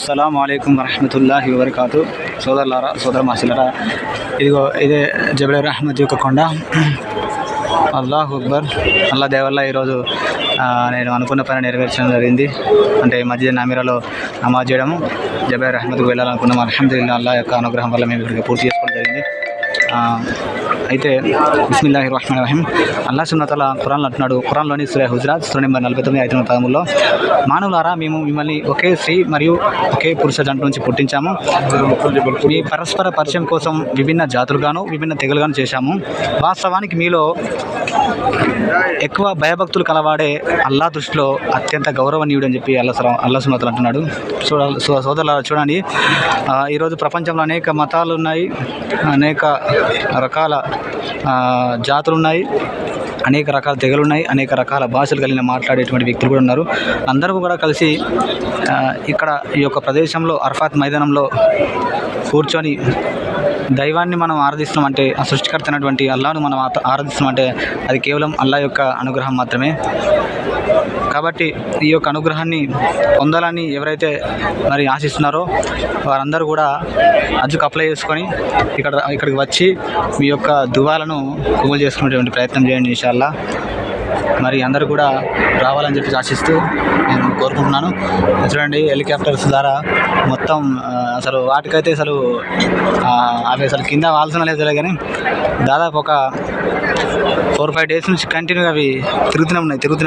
అస్సలం అయికం వరహమతుల్లాహి వబర్కాతు. సోదరులారా సోదర మాసిలరా ఇదిగో ఇదే జబల్ అహ్మద్ యొక్క కొండ. అల్లాహ్ అక్బర్. అల్లా దేవల్ల ఈరోజు నేను అనుకున్న పని నెరవేర్చడం జరిగింది. అంటే మధ్య నమీరాలో నమాజ్ చేయడము. జబల్ అహ్మద్కు వెళ్ళాలనుకున్నాం అల్హమ్దుల్లా అల్లా యొక్క అనుగ్రహం వల్ల మేము ఇక్కడికి పూర్తి చేసుకోవడం జరిగింది. అయితే బిస్మిల్లాహి రహమాన్ రహీం అల్లా సున్నతల ఖురాన్లో అంటున్నాడు. ఖురాన్లోని సురే హుజరాత్ సూర్య నెంబర్ నలభై తొమ్మిది ఐదు వందల పదమూడులో మానవులారా మేము మిమ్మల్ని ఒకే స్త్రీ మరియు ఒకే పురుష జంట నుంచి పుట్టించాము. మీ పరస్పర పరిచయం కోసం విభిన్న జాతులుగాను విభిన్న తెగలుగాను చేశాము. వాస్తవానికి మీలో ఎక్కువ భయభక్తులు కలవాడే అల్లా దృష్టిలో అత్యంత గౌరవనీయుడు అని చెప్పి అల్లా అల్లా సున్నతలు అంటున్నాడు. చూడ సో- సోదరుల చూడండి. ఈరోజు ప్రపంచంలో అనేక మతాలు ఉన్నాయి అనేక రకాల జాతులు ఉన్నాయి అనేక రకాల తెగలు ఉన్నాయి అనేక రకాల భాషలు కలిగిన మాట్లాడేటువంటి వ్యక్తులు కూడా ఉన్నారు. అందరూ కూడా కలిసి ఇక్కడ ఈ యొక్క ప్రదేశంలో అర్ఫాత్ మైదానంలో కూర్చొని దైవాన్ని మనం ఆరాధిస్తున్నామంటే ఆ సృష్టికర్త అయినటువంటి అల్లాను మనం ఆత- ఆరాధిస్తున్నామంటే అది కేవలం అల్లా యొక్క అనుగ్రహం మాత్రమే. కాబట్టి ఈ యొక్క అనుగ్రహాన్ని పొందాలని ఎవరైతే మరి ఆశిస్తున్నారో వారందరూ కూడా అజుకు అప్లై చేసుకొని ఇక్కడ ఇక్కడికి వచ్చి మీ యొక్క దువాలను కొనుగోలు చేసుకునేటువంటి ప్రయత్నం చేయండి ఇన్షాల్లా. మరి అందరూ కూడా రావాలని చెప్పి ఆశిస్తూ నేను కోరుకుంటున్నాను. చూడండి హెలికాప్టర్స్ ద్వారా మొత్తం అసలు వాటికైతే అసలు అవి అసలు కింద వాల్సిన లేదు కానీ దాదాపు ఒక ఫోర్ ఫైవ్ డేస్ నుంచి కంటిన్యూగా అవి తిరుగుతూనే ఉన్నాయి తిరుగుతూనే